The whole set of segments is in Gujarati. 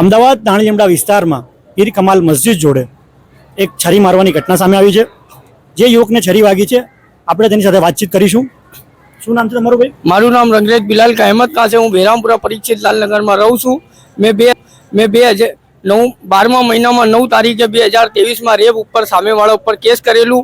અમદાવાદ દાણીલીમડા વિસ્તારમાં પીર કમાલ મસ્જિદ જોડે એક છરી મારવાની ઘટના સામે આવી છે. જે યુવકને છરી વાગી છે આપણે તેની સાથે વાતચીત કરીશું. શું નામ છે તમારું ભાઈ? મારું નામ રંગરેજ બિલાલ કાહેમત કાસે છે. હું બેરામપુરા પરીક્ષિત લાલનગરમાં રહું છું. મેં બે મેં બે હજાર નવ બારમા મહિનામાં નવ તારીખે બે હજાર તેવીસમાં રેપ ઉપર સામેવાળા ઉપર કેસ કરેલું.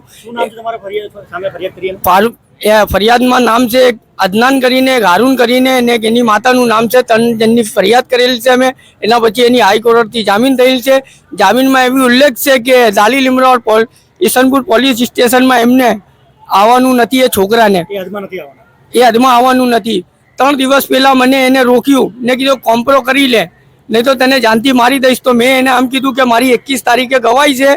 ફરિયાદમાં નામ છે એક અદનાન કરીને હારૂન કરીને અને એની માતાનું નામ છે તન જેની ફરિયાદ કરેલી છે અમે એના પછી એની હાઈકોર્ટથી જામીન થયેલ છે. જામીનમાં એવી ઉલ્લેખ છે કે દાલી લીમરોડ પોલ ઈસનપુર પોલીસ સ્ટેશનમાં એમને આવવાનું નથી એ છોકરાને. એ હદમાં આવવાના. નથી. ત્રણ દિવસ પહેલાં મને એને રોક્યું. ને કીધું કોમ્પ્રો કરી લે. નહીં તો તને જાનથી મારી દઈશ. તો મેં એને આમ કીધું કે મારી એકવીસ તારીખે ગવાઈ છે.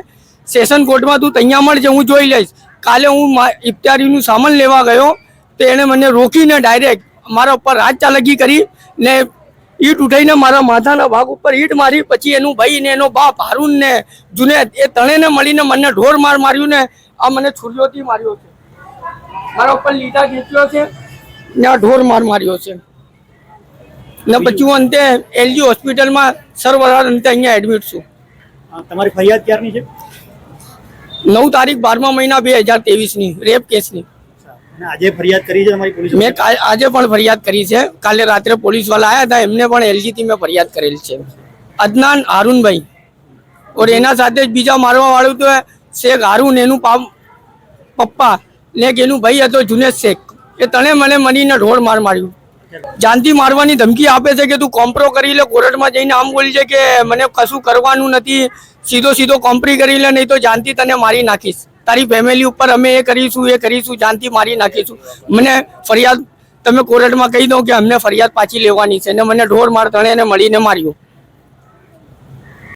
સેશન કોર્ટમાં તું ત્યાં મળજે હું જોઈ લઈશ. કાલે હું ઇફતારીનું સામાન લેવા ગયો. તો એણે મને રોકીને ડાયરેક્ટ મારા ઉપર રાજ ચાલકી કરી ને ઈટ ઉઠાઈને મારા માથાના ભાગ ઉપર ઈટ મારી પછી એનું ભાઈ ને એનો બાપ હારૂન ને જુનેદ એ ત્રણેયને મળીને મને ઢોર માર માર્યું ને આ મને છુરીઓથી માર્યો છે. મારા ઉપર લીટા ખેંચ્યો છે ને આ ઢોર માર માર્યો છે. ને પછી હું અંતે એલજી હોસ્પિટલમાં સરવરાર અંતે અહીંયા એડમિટ છું. તમારી ફરિયાદ ક્યારની છે? નવ તારીખ બારમા મહિના બે હજાર ત્રેવીસની રેપ કેસની. આજે ફરિયાદ કરી છે અમારી પોલીસ મેં આજે પણ ફરિયાદ કરી છે. કાલે રાત્રે પોલીસવાળા આવ્યા હતા. એમને પણ એલજીથી મેં ફરિયાદ કરેલી છે. અદનાન હારૂનભાઈ. ઓર એના સાથે જ બીજા મારવા વાળું તો શેખ હારૂન, એનું પામ પપ્પા, ને એનું ભાઈ હતો, જુનેદ શેખ. એ તણે મને મળીને ઢોળ માર માર્યું. જાનથી મારવાની ધમકી આપે છે કે તું કોમ્પ્રો કરી લે, કોર્ટમાં જઈને આમ બોલી છે કે મને કશું કરવાનું નથી. સીધો સીધો કોમ્પ્રી કરી લે, નહીં તો જાનથી તને મારી નાખીશ. તારી ફેમિલી ઉપર અમે એ કરીશું એ કરીશું, જાનથી મારી નાખીશું. મને ફરિયાદ, તમે કોર્ટમાં કહી દો કે અમને ફરિયાદ પાછી લેવાની છે. ને મને ઢોર માર, તણે મળીને માર્યો.